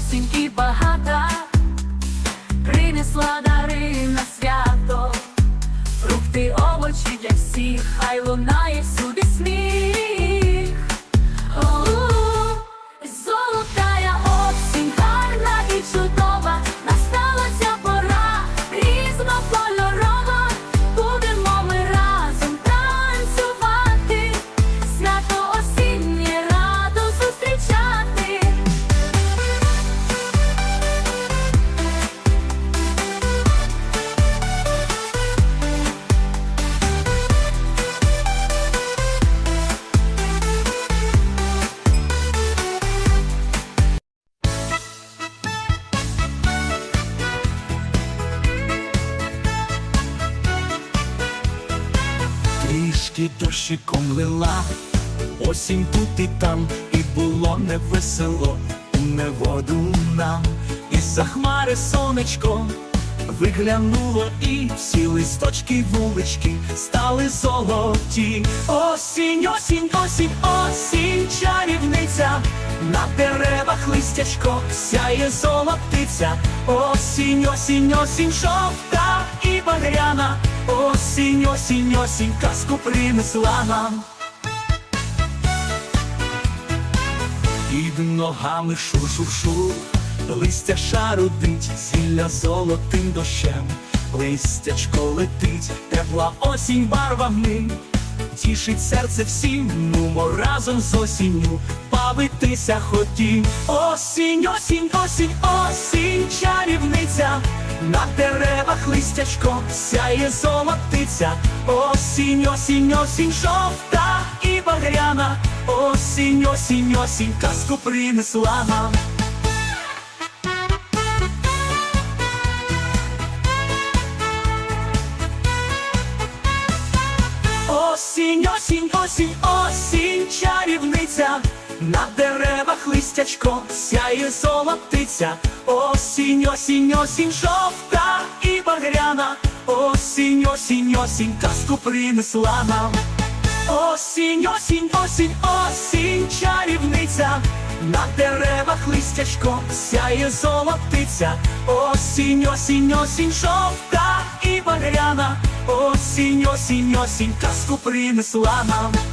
осінь і багата, принесла дари на свято, фрукти, овочі для всіх, хай лунає. Річки дощиком лила, осінь тут і там, і було невесело, неводу нам, і за хмари сонечко виглянуло, і всі листочки вулички стали золоті. Осінь, осінь, осінь, осінь, чарівниця, на деревах листячко сяє золотиця. Осінь, осінь, осінь, жовта і багряна. Осінь, осінь, осінь, казку принесла нам. Під ногами шу-шу-шу, листя шарудить, зілля золотим дощем, листячко летить, тепла осінь барвами, тішить серце всім, нумо разом з осінню бавитися хотім. Осінь, осінь, осінь, осінь, чарівниця, на деревах листячко сяє золотиця. Осінь, осінь, осінь, жовта і багряна. Осінь, осінь, осінь, казку принесла нам. Осінь, осінь, осінь, осінь, чарівниця, на деревах листячко сяє золотиця. Осінь, осінь, осінь, жовта і багряна. Осінь, осінь, осінь, казку принесла нам. Осінь, осінь, осінь, осінь, чарівниця, на деревах листячко сяє золотиця. Осінь, осінь, осінь, жовта і багряна. Осінь, осінь, осінь, казку принесла нам.